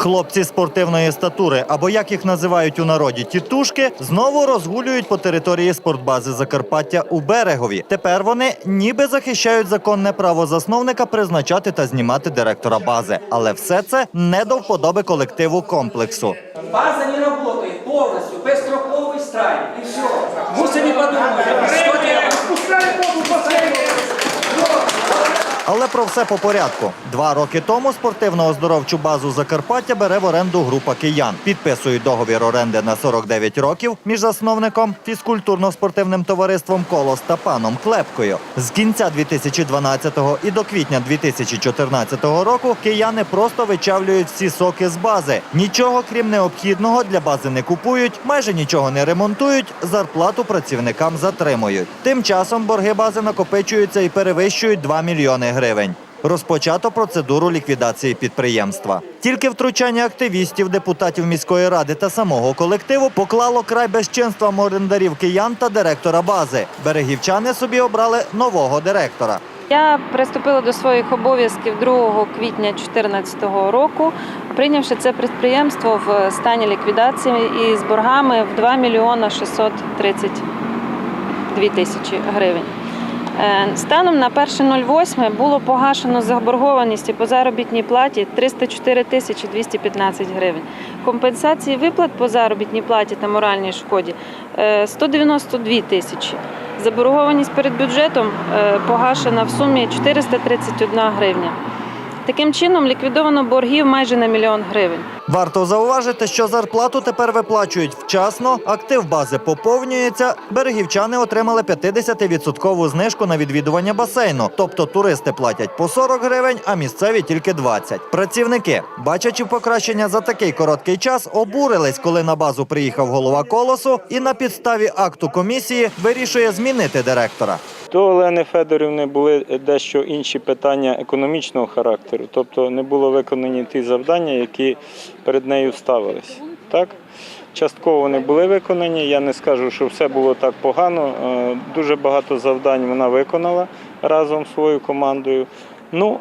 Хлопці спортивної статури, або як їх називають у народі тітушки, знову розгулюють по території спортбази Закарпаття у берегові. Тепер вони ніби захищають законне право засновника призначати та знімати директора бази. Але все це не до вподоби колективу комплексу. База не работает полностью, бесстроковый страйк, и все. Мусили подумать, что делать. Але про все по порядку. Два роки тому спортивно-оздоровчу базу Закарпаття бере в оренду група киян. Підписують договір оренди на 49 років між засновником фізкультурно-спортивним товариством Колос та паном Клепкою. З кінця 2012 і до квітня 2014 року кияни просто вичавлюють всі соки з бази. Нічого крім необхідного для бази не купують, майже нічого не ремонтують, зарплату працівникам затримують. Тим часом борги бази накопичуються і перевищують 2 мільйони гривень. Розпочато процедуру ліквідації підприємства. Тільки втручання активістів, депутатів міської ради та самого колективу поклало край безчинствам орендарів киян та директора бази. Берегівчани собі обрали нового директора. Я приступила до своїх обов'язків 2 квітня 2014 року, прийнявши це підприємство в стані ліквідації і з боргами в 2 мільйона 632 тисячі гривень. Е, Станом на 1.08 було погашено заборгованість по заробітній платі 304 тисячі 215 гривень. Компенсації виплат по заробітній платі та моральній шкоді е, 192 тисячі. Заборгованість перед бюджетом е, погашена в сумі 431 гривня. Таким чином ліквідовано боргів майже на мільйон гривень. Варто зауважити, що зарплату тепер виплачують вчасно, актив бази поповнюється. Берегівчани отримали 50% знижку на відвідування басейну. Тобто туристи платять по 40 гривень, а місцеві тільки 20. Працівники, бачачи покращення за такий короткий час, обурились, коли на базу приїхав голова колосу і на підставі акту комісії вирішує змінити директора. До Олени Федорівни були дещо інші питання економічного характеру, тобто не було виконані ті завдання, які перед нею ставились. Так? Частково вони були виконані. Я не скажу, що все було так погано. Е, Дуже багато завдань вона виконала разом з своєю командою. Ну,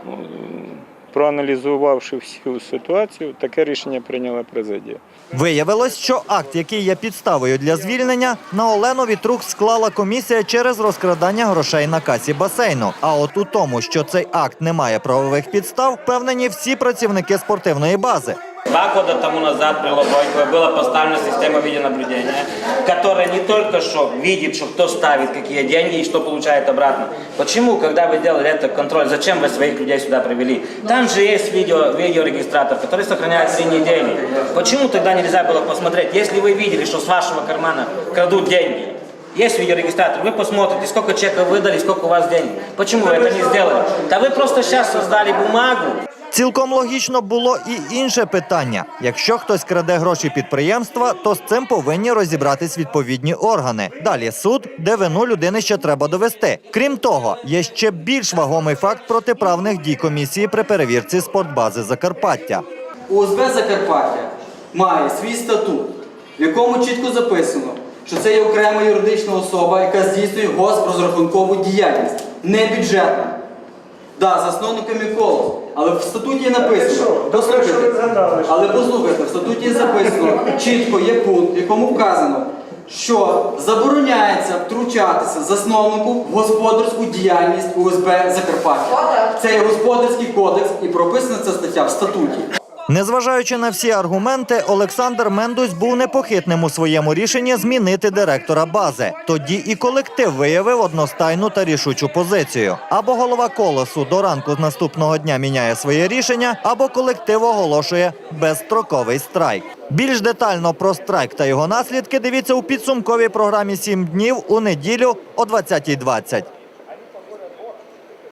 проаналізувавши всю ситуацію, таке рішення прийняла президія. Виявилось, що акт, який є підставою для звільнення, на Олену Вітрук склала комісія через розкрадання грошей на касі басейну. А от у тому, що цей акт не має правових підстав, впевнені всі працівники спортивної бази. Два года тому назад при Лобойко была поставлена система видеонаблюдения, которая не только что видит, что кто ставит какие деньги и что получает обратно. Почему, когда вы делали этот контроль, зачем вы своих людей сюда привели? Там же есть видео, видеорегистратор, который сохраняет три недели. Почему тогда нельзя было посмотреть, если вы видели, что с вашего кармана крадут деньги? Есть видеорегистратор, вы посмотрите, сколько чеков выдали, сколько у вас денег. Почему вы это не сделали? Да вы просто сейчас создали бумагу, Цілком логічно було і інше питання: якщо хтось краде гроші підприємства, то з цим повинні розібратись відповідні органи. Далі суд, де вину людини ще треба довести. Крім того, є ще більш вагомий факт протиправних дій комісії при перевірці спортбази Закарпаття. УСБ Закарпаття має свій статут, в якому чітко записано, що це є окрема юридична особа, яка здійснює госпрозрахункову діяльність, не бюджетна. Да, засновником колос, але в статуті написано. Послухайте, але послухайте, в статуті записано чітко є пункт, в якому вказано, що забороняється втручатися засновнику в господарську діяльність УСБ Закарпаття. Це є господарський кодекс і прописана ця стаття в статуті. Незважаючи на всі аргументи, Олександр Мендусь був непохитним у своєму рішенні змінити директора бази. Тоді і колектив виявив одностайну та рішучу позицію. Або голова колосу до ранку наступного дня міняє своє рішення, або колектив оголошує безстроковий страйк. Більш детально про страйк та його наслідки дивіться у підсумковій програмі «7 днів у неділю о 20.20.